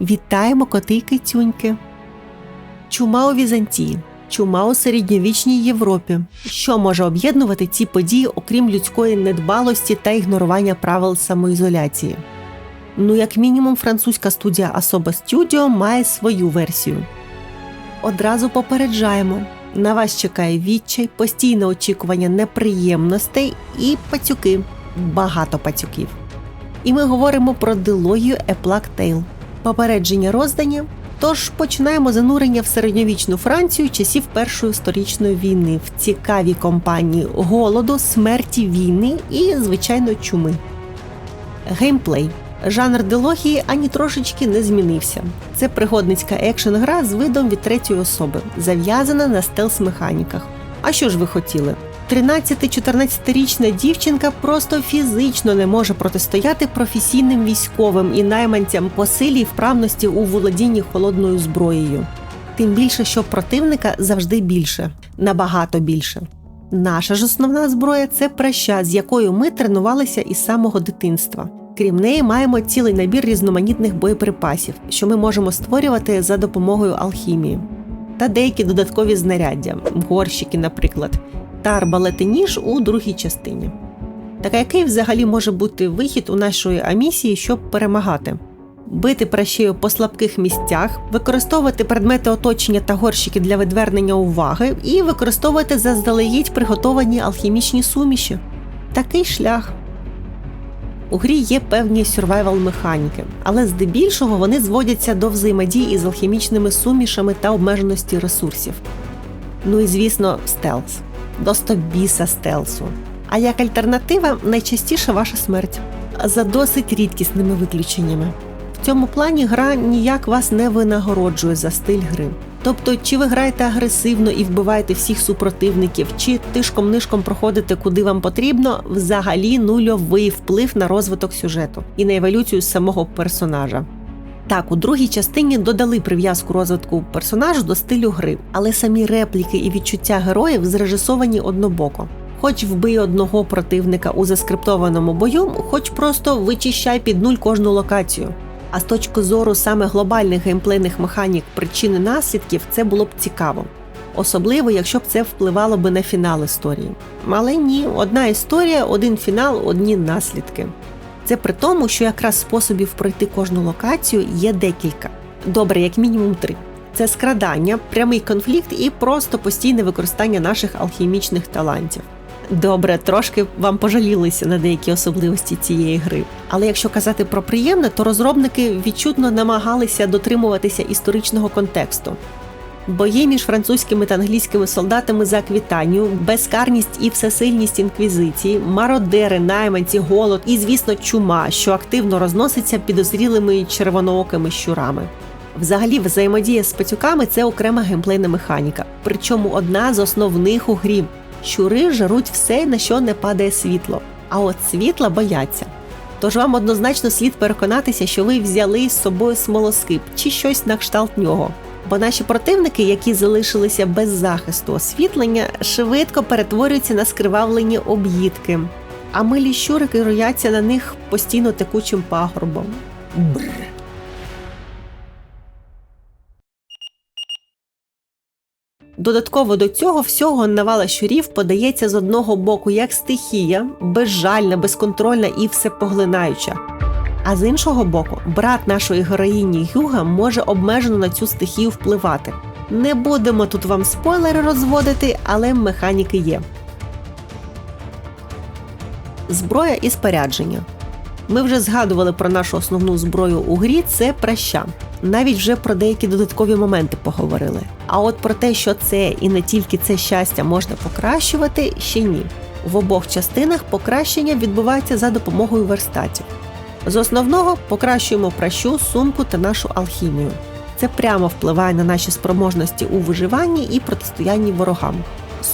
Вітаємо коти й кицюньки! Чума у Візантії, чума у середньовічній Європі. Що може об'єднувати ці події, окрім людської недбалості та ігнорування правил самоізоляції? Ну, як мінімум, французька студія Особа Studio має свою версію. Одразу попереджаємо: на вас чекає відчай, постійне очікування неприємностей і пацюки, багато пацюків. І ми говоримо про дилогію Plague Tale. Попередження роздані. Тож починаємо занурення в середньовічну Францію часів Першої сторічної війни в цікавій компанії голоду, смерті війни і, звичайно, чуми. Геймплей. Жанр дилогії ані трошечки не змінився. Це пригодницька екшн гра з видом від третьої особи, зав'язана на стелс-механіках. А що ж ви хотіли? 13-14-річна дівчинка просто фізично не може протистояти професійним військовим і найманцям по силі і вправності у володінні холодною зброєю. Тим більше, що противника завжди більше, набагато більше. Наша ж основна зброя це праща, з якою ми тренувалися із самого дитинства. Крім неї, маємо цілий набір різноманітних боєприпасів, що ми можемо створювати за допомогою алхімії, та деякі додаткові знаряддя, горщики, наприклад, та арбалети ніж у другій частині. Так який взагалі може бути вихід у нашої амісії, щоб перемагати? Бити пращею по слабких місцях, використовувати предмети оточення та горщики для відвернення уваги і використовувати заздалегідь приготовані алхімічні суміші. Такий шлях. У грі є певні сюрвайвал механіки, але здебільшого вони зводяться до взаємодії із алхімічними сумішами та обмеженості ресурсів. Ну і звісно, стелс. До стобіса стелсу. А як альтернатива найчастіше ваша смерть за досить рідкісними виключеннями. В цьому плані гра ніяк вас не винагороджує за стиль гри. Тобто, чи ви граєте агресивно і вбиваєте всіх супротивників, чи тишком-нишком проходите куди вам потрібно, взагалі нульовий вплив на розвиток сюжету і на еволюцію самого персонажа. Так, у другій частині додали прив'язку розвитку персонажу до стилю гри, але самі репліки і відчуття героїв зрежисовані однобоко. Хоч вбий одного противника у заскриптованому бою, хоч просто вичищай під нуль кожну локацію. А з точки зору саме глобальних геймплейних механік причини наслідків це було б цікаво. Особливо, якщо б це впливало би на фінал історії. Але ні, одна історія, один фінал, одні наслідки. Це при тому, що якраз способів пройти кожну локацію є декілька. Добре, як мінімум три. Це скрадання, прямий конфлікт і просто постійне використання наших алхімічних талантів. Добре, трошки вам пожалілися на деякі особливості цієї гри. Але якщо казати про приємне, то розробники відчутно намагалися дотримуватися історичного контексту. Бої між французькими та англійськими солдатами за Аквітанію, безкарність і всесильність інквізиції, мародери, найманці, голод і, звісно, чума, що активно розноситься підозрілими червоноокими щурами. Взагалі, взаємодія з пацюками це окрема геймплейна механіка, причому одна з основних у грі. Щури жаруть все, на що не падає світло, а от світла бояться. Тож вам однозначно слід переконатися, що ви взяли з собою смолоскип чи щось на кшталт нього. Бо наші противники, які залишилися без захисту освітлення, швидко перетворюються на скривавлені об'їдки, а милі щурики рояться на них постійно текучим пагорбом. Бррр. Додатково до цього всього навала щурів подається з одного боку як стихія, безжальна, безконтрольна і всепоглинаюча. А з іншого боку, брат нашої героїні Юга може обмежено на цю стихію впливати. Не будемо тут вам спойлери розводити, але механіки є. Зброя і спорядження. Ми вже згадували про нашу основну зброю у грі це праща. Навіть вже про деякі додаткові моменти поговорили. А от про те, що це і не тільки це щастя можна покращувати, ще ні. В обох частинах покращення відбувається за допомогою верстатів. З основного покращуємо пращу, сумку та нашу алхімію. Це прямо впливає на наші спроможності у виживанні і протистоянні ворогам.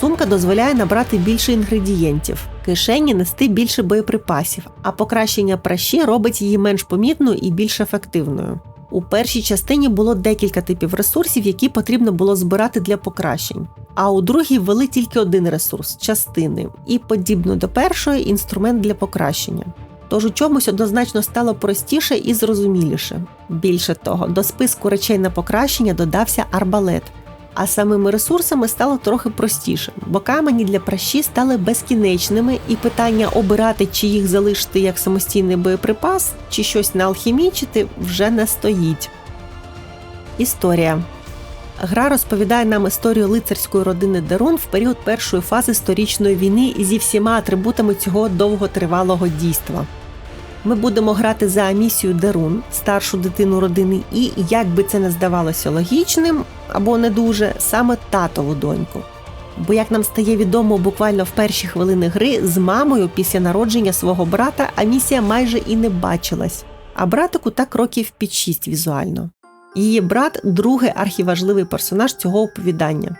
Сумка дозволяє набрати більше інгредієнтів, кишені нести більше боєприпасів, а покращення пращі робить її менш помітною і більш ефективною. У першій частині було декілька типів ресурсів, які потрібно було збирати для покращень. А у другій ввели тільки один ресурс частини, і подібно до першої інструмент для покращення. Тож у чомусь однозначно стало простіше і зрозуміліше. Більше того, до списку речей на покращення додався арбалет. А самими ресурсами стало трохи простіше, бо камені для пращі стали безкінечними, і питання обирати, чи їх залишити як самостійний боєприпас, чи щось наалхімічити, вже не стоїть. Історія Гра розповідає нам історію лицарської родини Дерун в період першої фази сторічної війни зі всіма атрибутами цього довготривалого дійства. Ми будемо грати за Амісію Дерун, старшу дитину родини, і, як би це не здавалося логічним або не дуже, саме татову доньку. Бо, як нам стає відомо буквально в перші хвилини гри, з мамою після народження свого брата Амісія майже і не бачилась, а братику так років під шість візуально. Її брат другий архіважливий персонаж цього оповідання.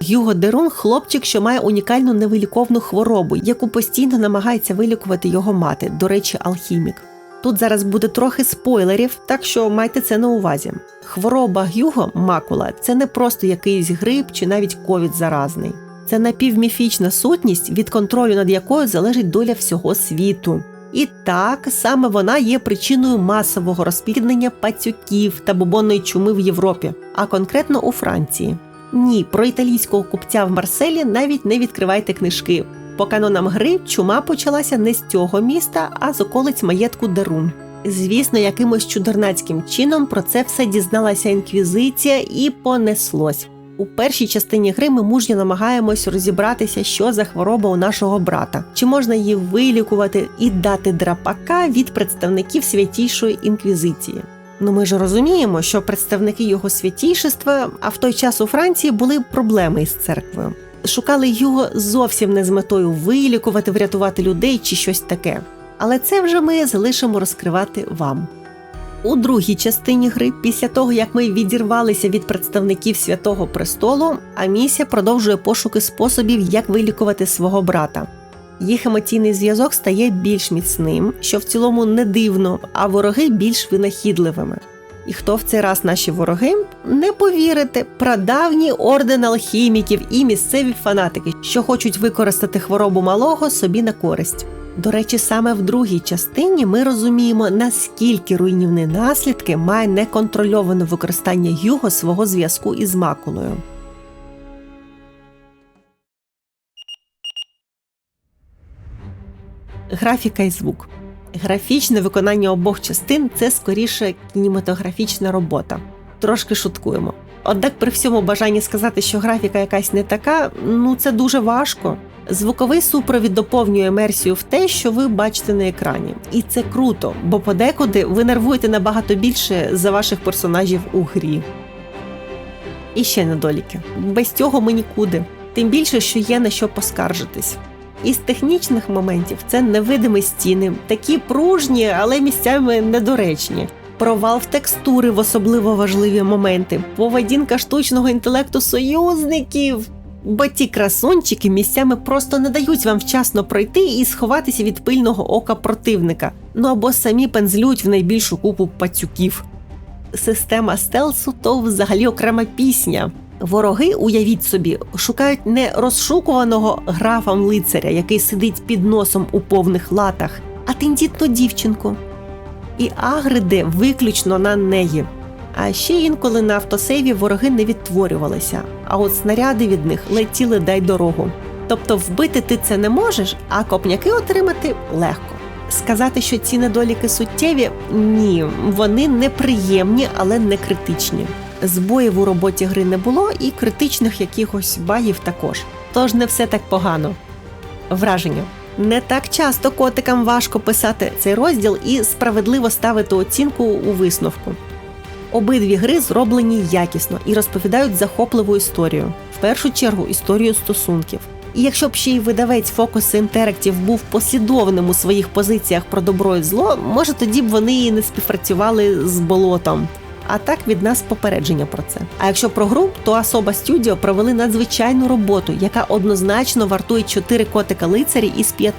Гюго Дерун хлопчик, що має унікальну невиліковну хворобу, яку постійно намагається вилікувати його мати, до речі, алхімік. Тут зараз буде трохи спойлерів, так що майте це на увазі. Хвороба Гюго макула це не просто якийсь грип чи навіть ковід заразний. Це напівміфічна сутність, від контролю над якою залежить доля всього світу. І так саме вона є причиною масового розпліднення пацюків та бубонної чуми в Європі, а конкретно у Франції. Ні, про італійського купця в Марселі навіть не відкривайте книжки. По канонам гри чума почалася не з цього міста, а з околиць маєтку Дерун. Звісно, якимось чудернацьким чином про це все дізналася інквізиція і понеслось. У першій частині гри ми мужньо намагаємось розібратися, що за хвороба у нашого брата, чи можна її вилікувати і дати драпака від представників святійшої інквізиції. Ну ми ж розуміємо, що представники його святійшества, а в той час у Франції були проблеми із церквою. Шукали його зовсім не з метою вилікувати, врятувати людей чи щось таке. Але це вже ми залишимо розкривати вам. У другій частині гри, після того як ми відірвалися від представників святого престолу, Амісія продовжує пошуки способів, як вилікувати свого брата. Їх емоційний зв'язок стає більш міцним, що в цілому не дивно, а вороги більш винахідливими. І хто в цей раз наші вороги? Не повірите, прадавній орден алхіміків і місцеві фанатики, що хочуть використати хворобу малого собі на користь. До речі, саме в другій частині ми розуміємо, наскільки руйнівні наслідки має неконтрольоване використання юго свого зв'язку із макулою. Графіка і звук. Графічне виконання обох частин це скоріше кінематографічна робота. Трошки шуткуємо. Однак при всьому бажанні сказати, що графіка якась не така, ну це дуже важко. Звуковий супровід доповнює емерсію в те, що ви бачите на екрані. І це круто, бо подекуди ви нервуєте набагато більше за ваших персонажів у грі. І ще недоліки. Без цього ми нікуди. Тим більше, що є на що поскаржитись. Із технічних моментів це невидимі стіни, такі пружні, але місцями недоречні. Провал в текстури в особливо важливі моменти, поведінка штучного інтелекту союзників. Бо ті красунчики місцями просто не дають вам вчасно пройти і сховатися від пильного ока противника, ну або самі пензлюють в найбільшу купу пацюків. Система стелсу то взагалі окрема пісня. Вороги, уявіть собі, шукають не розшукуваного графом лицаря, який сидить під носом у повних латах, а тендітну дівчинку. І агриде виключно на неї. А ще інколи на автосейві вороги не відтворювалися, а от снаряди від них летіли дай дорогу. Тобто вбити ти це не можеш, а копняки отримати легко. Сказати, що ці недоліки суттєві ні, вони неприємні, але не критичні. Збоїв у роботі гри не було, і критичних якихось багів також. Тож не все так погано. Враження. Не так часто котикам важко писати цей розділ і справедливо ставити оцінку у висновку. Обидві гри зроблені якісно і розповідають захопливу історію, в першу чергу історію стосунків. І якщо б ще й видавець Focus Interactive був послідовним у своїх позиціях про добро і зло, може тоді б вони і не співпрацювали з болотом. А так від нас попередження про це. А якщо про гру, то особа студіо провели надзвичайну роботу, яка однозначно вартує 4 котика лицарі із 5.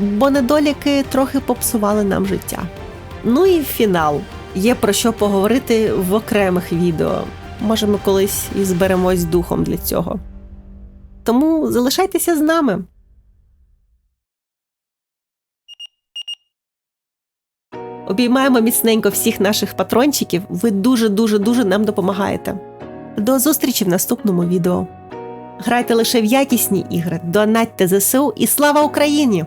Бо недоліки трохи попсували нам життя. Ну і фінал. Є про що поговорити в окремих відео. Може, ми колись і зберемось духом для цього. Тому залишайтеся з нами. Обіймаємо міцненько всіх наших патрончиків. Ви дуже дуже дуже нам допомагаєте. До зустрічі в наступному відео. Грайте лише в якісні ігри, донатьте ЗСУ і слава Україні!